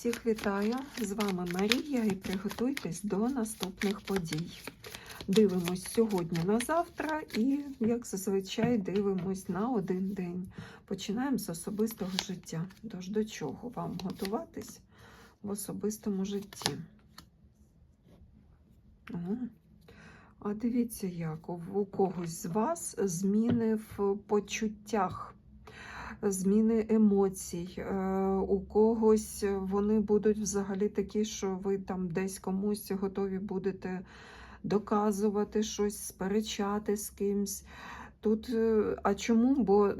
Всіх вітаю! З вами Марія і приготуйтесь до наступних подій. Дивимось сьогодні на завтра і, як зазвичай, дивимось на один день. Починаємо з особистого життя. Тож до чого вам готуватись в особистому житті? А дивіться, як у когось з вас зміни в почуттях зміни емоцій. Е, У когось вони будуть взагалі такі, що ви там десь комусь готові будете доказувати щось, сперечати з кимсь. Тут, е, а чому? Бо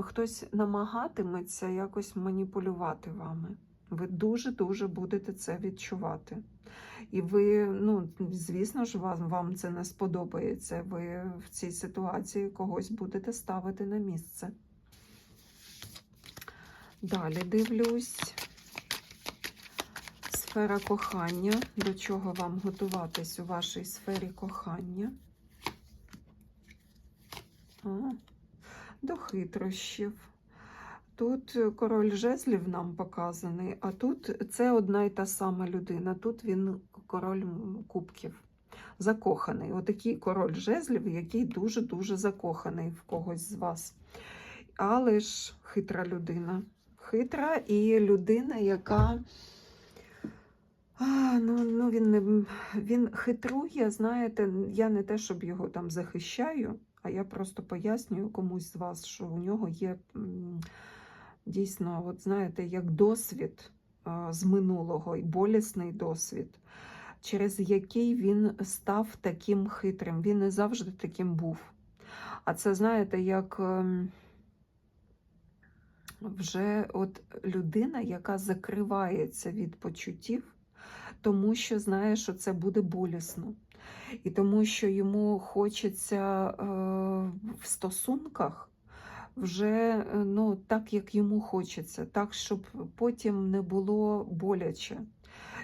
хтось намагатиметься якось маніпулювати вами. Ви дуже-дуже будете це відчувати. І ви, ну, звісно ж, вам, вам це не сподобається. Ви в цій ситуації когось будете ставити на місце. Далі дивлюсь. Сфера кохання. До чого вам готуватись у вашій сфері кохання? А, до хитрощів. Тут король жезлів нам показаний, а тут це одна й та сама людина. Тут він король кубків. Закоханий. Отакий король жезлів, який дуже-дуже закоханий в когось з вас. Але ж хитра людина хитра і людина, яка а, ну, ну, він, не, він хитрує, знаєте, я не те, щоб його там захищаю, а я просто пояснюю комусь з вас, що у нього є дійсно, от знаєте, як досвід з минулого і болісний досвід, через який він став таким хитрим. Він не завжди таким був. А це, знаєте, як. Вже от людина, яка закривається від почуттів, тому що знає, що це буде болісно. І тому що йому хочеться е, в стосунках вже ну, так, як йому хочеться, так, щоб потім не було боляче,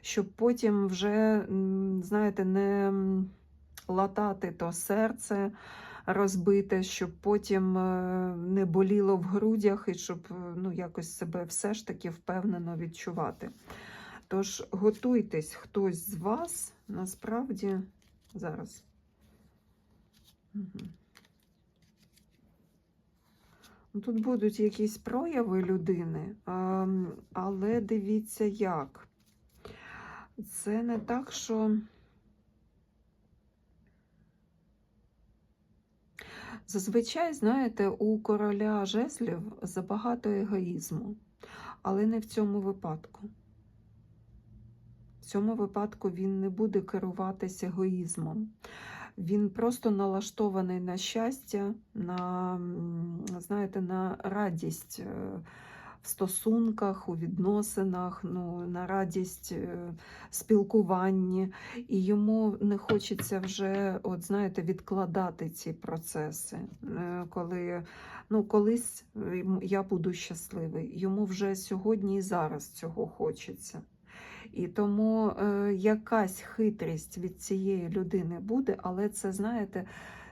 щоб потім вже, знаєте, не латати то серце розбите, щоб потім е, не боліло в грудях і щоб е, ну, якось себе все ж таки впевнено відчувати. Тож готуйтесь, хтось з вас насправді зараз. Угу. Тут будуть якісь прояви людини, але дивіться як. Це не так, що. Зазвичай, знаєте, у короля жезлів забагато егоїзму, але не в цьому випадку. В цьому випадку він не буде керуватися егоїзмом. Він просто налаштований на щастя, на, знаєте, на радість е, стосунках, у відносинах, ну, на радість е, спілкуванні, і йому не хочеться вже, от знаєте, відкладати ці процеси. Е, коли ну, колись я буду щасливий, йому вже сьогодні і зараз цього хочеться. І тому е, якась хитрість від цієї людини буде, але це, знаєте,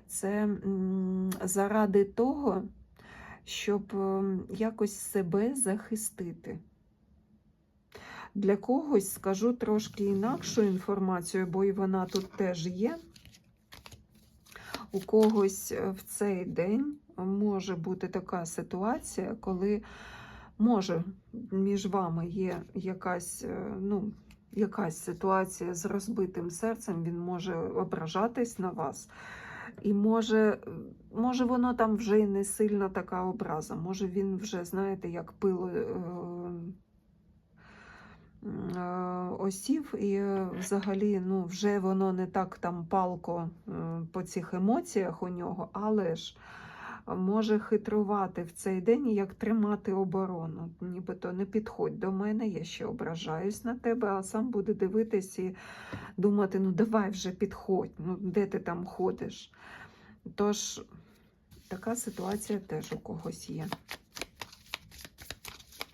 це м, заради того щоб ем, якось себе захистити. Для когось скажу трошки інакшу інформацію, бо і вона тут теж є. У когось е, в цей день може бути така ситуація, коли може між вами є якась, е, ну, якась ситуація з розбитим серцем, він може ображатись на вас. І може, може, воно там вже і не сильна така образа. Може, він вже, знаєте, як пило е, е, осів, і е, взагалі ну, вже воно не так там палко по цих емоціях у нього, але ж може хитрувати в цей день як тримати оборону. Нібито не підходь до мене, я ще ображаюсь на тебе, а сам буде дивитись і думати: ну давай вже підходь, ну де ти там ходиш. Тож, така ситуація теж у когось є.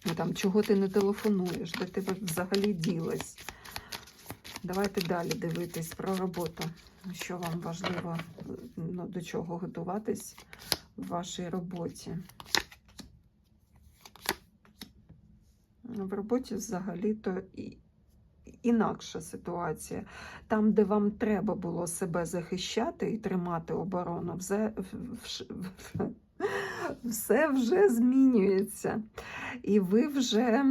Ну, там, Чого ти не телефонуєш, де ти взагалі ділась? Давайте далі дивитись про роботу. Що вам важливо, ну, до чого готуватись в вашій роботі. В роботі взагалі-то інакша ситуація. Там, де вам треба було себе захищати і тримати оборону, все, все вже змінюється. І ви вже е,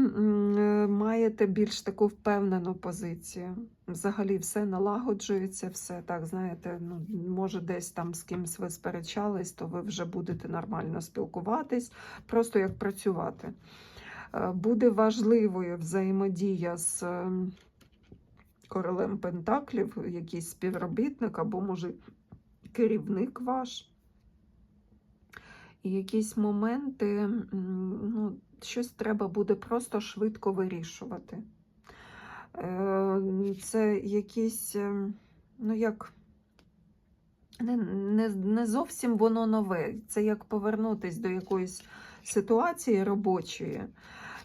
маєте більш таку впевнену позицію. Взагалі все налагоджується, все так, знаєте, ну, може, десь там з кимось ви сперечались, то ви вже будете нормально спілкуватись, просто як працювати. Е, Буде важливою взаємодія з е, королем Пентаклів, якийсь співробітник або, може, керівник ваш. І якісь моменти, ну, щось треба буде просто швидко вирішувати. Е, Це якісь, е, ну як, не, не, не зовсім воно нове. Це як повернутися до якоїсь ситуації робочої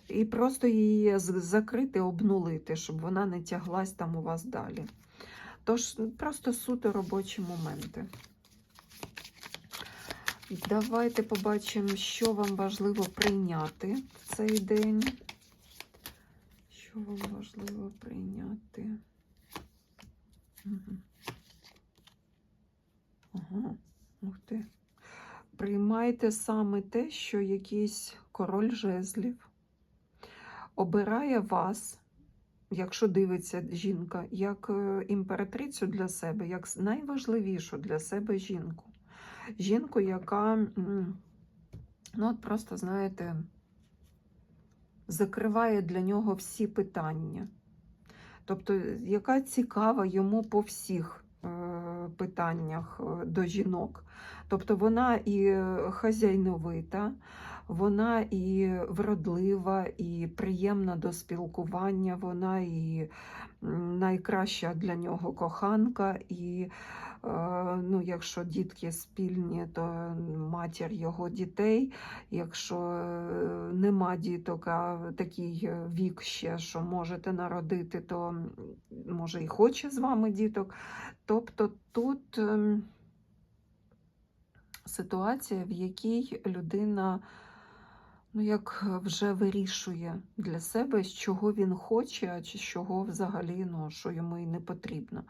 і просто її закрити, обнулити, щоб вона не тяглась там у вас далі. Тож просто суто робочі моменти. Давайте побачимо, що вам важливо прийняти в цей день. Що вам важливо прийняти? Мгм. Ага, ух ти. Приймайте саме те, що якийсь король жезлів обирає вас, якщо дивиться жінка, як е, імператрицю для себе, як найважливішу для себе жінку. Жінку, яка, ну от просто, знаєте, закриває для нього всі питання. Тобто, яка цікава йому по всіх е, питаннях е, до жінок. Тобто вона і е, хазяйновита, вона і вродлива, і приємна до спілкування, вона і найкраща для нього коханка, і е, ну, якщо дітки спільні, то матір його дітей. Якщо е, нема діток, а такий е, вік ще, що можете народити, то може і хоче з вами діток. Тобто тут ем, ситуація, в якій людина ну, як вже вирішує для себе, з чого він хоче, а чи з чого взагалі ну, що йому і не потрібно.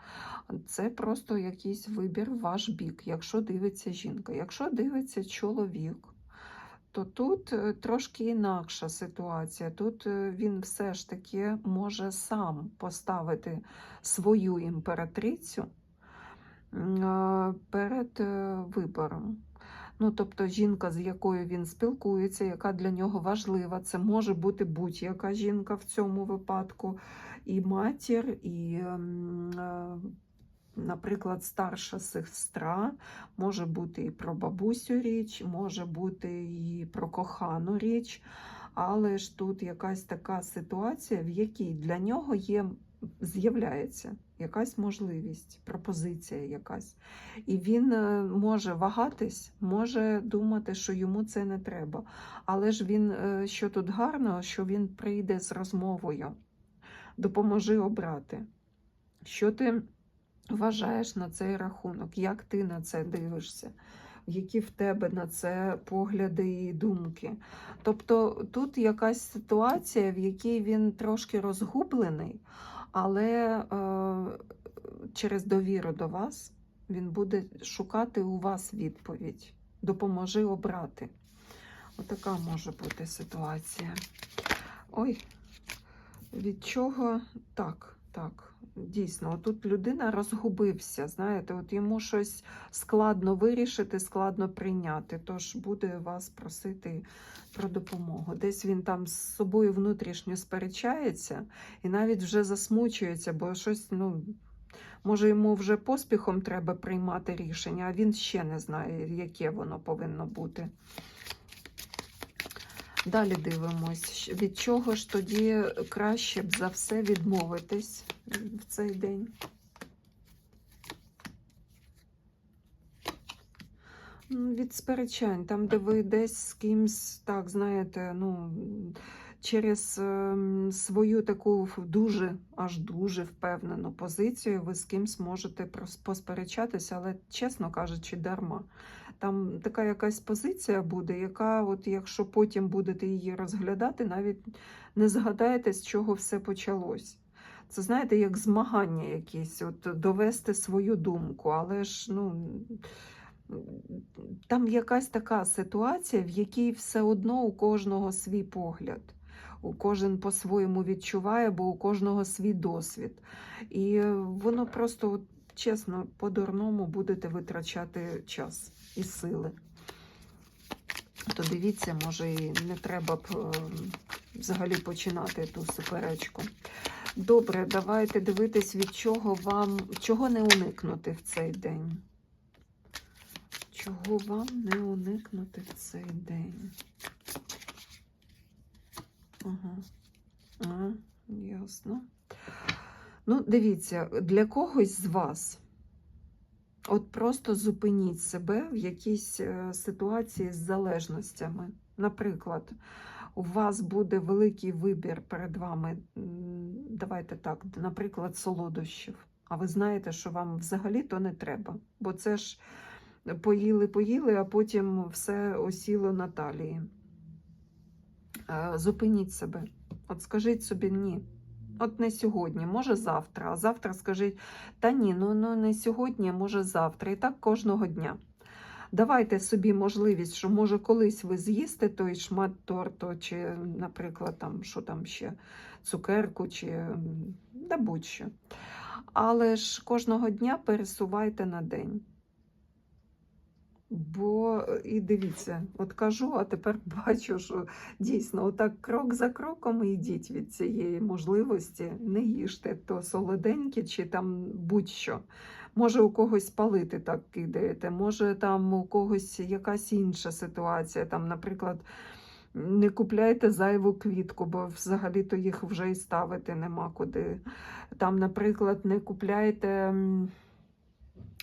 Це просто якийсь вибір в ваш бік, якщо дивиться жінка. Якщо дивиться чоловік, то тут е, трошки інакша ситуація. Тут е, він все ж таки може сам поставити свою імператрицю е, перед е, вибором. Ну, тобто жінка, з якою він спілкується, яка для нього важлива, це може бути будь-яка жінка в цьому випадку, і матір, і, ем, е, наприклад, старша сестра, може бути і про бабусю річ, може бути і про кохану річ, але ж тут якась така ситуація, в якій для нього є, з'являється якась можливість, пропозиція якась. І він е, може вагатись, може думати, що йому це не треба. Але ж він, е, що тут гарно, що він прийде з розмовою. Допоможи обрати. Що ти вважаєш на цей рахунок? Як ти на це дивишся? Які в тебе на це погляди і думки? Тобто тут якась ситуація, в якій він трошки розгублений, але е, через довіру до вас він буде шукати у вас відповідь. Допоможи обрати. Отака може бути ситуація. Ой, від чого так, так, дійсно, тут людина розгубився. Знаєте, от йому щось складно вирішити, складно прийняти. Тож буде вас просити про допомогу. Десь він там з собою внутрішньо сперечається і навіть вже засмучується, бо щось, ну. Може, йому вже поспіхом треба приймати рішення, а він ще не знає, яке воно повинно бути. Далі дивимось, від чого ж тоді краще б за все відмовитись в цей день. Від сперечань, там, де ви десь з кимсь, так, знаєте, ну, через ем, свою таку дуже, аж дуже впевнену позицію, ви з кимсь можете посперечатися, але, чесно кажучи, дарма. Там така якась позиція буде, яка, от якщо потім будете її розглядати, навіть не згадаєте, з чого все почалось. Це знаєте, як змагання якісь, от довести свою думку, але ж ну. Там якась така ситуація, в якій все одно у кожного свій погляд. Кожен по-своєму відчуває, бо у кожного свій досвід. І воно просто, чесно, по-дурному будете витрачати час і сили. То дивіться, може, і не треба б е, взагалі починати ту суперечку. Добре, давайте дивитись, від чого вам, чого не уникнути в цей день. Чого вам не уникнути в цей день? Ага. Ага, ясно. Ну, дивіться, для когось з вас от просто зупиніть себе в якійсь е, ситуації з залежностями. Наприклад, у вас буде великий вибір перед вами, давайте так, наприклад, солодощів. А ви знаєте, що вам взагалі то не треба, бо це ж поїли, поїли, а потім все осіло на талії. Е, Зупиніть себе. От скажіть собі ні. От не сьогодні, може завтра. А завтра скажіть, та ні, ну, ну не сьогодні, може завтра. І так кожного дня. Давайте собі можливість, що може колись ви з'їсте той шмат торту, чи, наприклад, там, що там ще, цукерку, чи да будь-що. Але ж кожного дня пересувайте на день. Бо е, і дивіться, от кажу, а тепер бачу, що дійсно отак крок за кроком йдіть від цієї можливості. Не їжте то солоденьке чи там будь-що. Може, у когось палити так кидаєте, може там у когось якась інша ситуація. Там, наприклад, не купляйте зайву квітку, бо взагалі-то їх вже і ставити нема куди. Там, наприклад, не купляйте.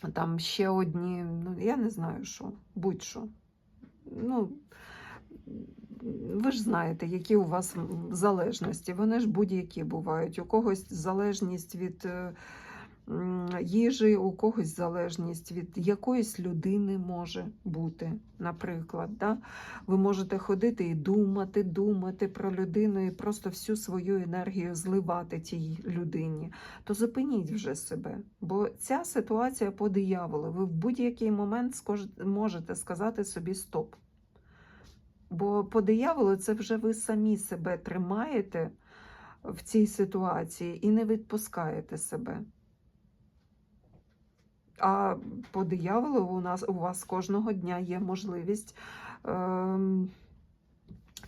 Там ще одні, ну я не знаю що, будь-що. Ну, ви ж знаєте, які у вас залежності. Вони ж будь-які бувають. У когось залежність від е, їжі, у когось залежність від якоїсь людини може бути, наприклад. Да? Ви можете ходити і думати, думати про людину і просто всю свою енергію зливати тій людині то зупиніть вже себе. Бо ця ситуація по дияволу. Ви в будь-який момент можете сказати собі стоп. Бо по дияволу це вже ви самі себе тримаєте в цій ситуації і не відпускаєте себе. А по дияволу у нас у вас кожного дня є можливість ем,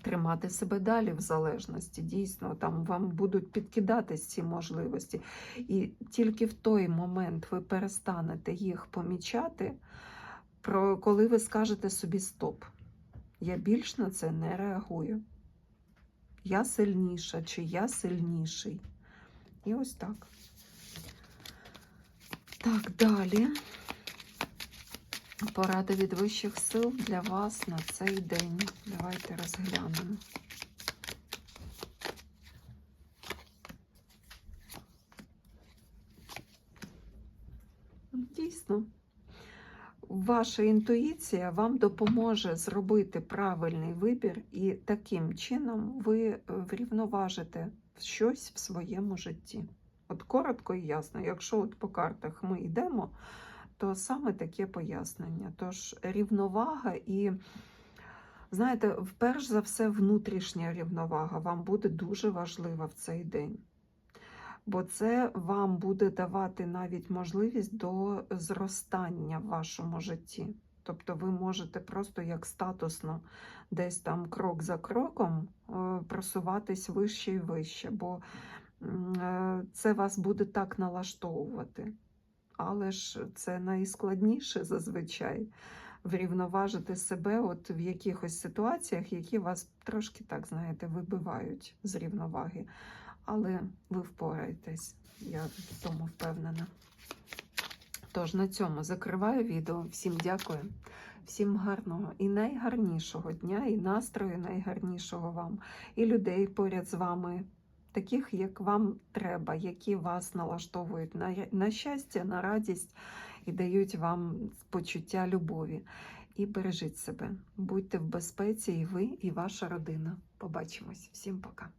тримати себе далі в залежності. Дійсно, там вам будуть підкидатись ці можливості. І тільки в той момент ви перестанете їх помічати, про коли ви скажете собі стоп. Я більш на це не реагую. Я сильніша чи я сильніший. І ось так. Так, далі. Поради від вищих сил для вас на цей день. Давайте розглянемо. Дійсно, ваша інтуїція вам допоможе зробити правильний вибір, і таким чином ви врівноважите щось в своєму житті. От коротко і ясно, якщо от по картах ми йдемо, то саме таке пояснення. Тож рівновага і, знаєте, вперш за все, внутрішня рівновага вам буде дуже важлива в цей день. Бо це вам буде давати навіть можливість до зростання в вашому житті. Тобто ви можете просто як статусно десь там крок за кроком е, просуватись вище і вище, бо це вас буде так налаштовувати. Але ж це найскладніше зазвичай врівноважити себе от в якихось ситуаціях, які вас трошки так, знаєте, вибивають з рівноваги. Але ви впораєтесь, я в тому впевнена. Тож на цьому закриваю відео. Всім дякую, всім гарного і найгарнішого дня, і настрою найгарнішого вам, і людей поряд з вами, таких, як вам треба, які вас налаштовують на, на щастя, на радість і дають вам почуття любові. і бережіть себе. Будьте в безпеці і ви, і ваша родина. Побачимось. Всім пока.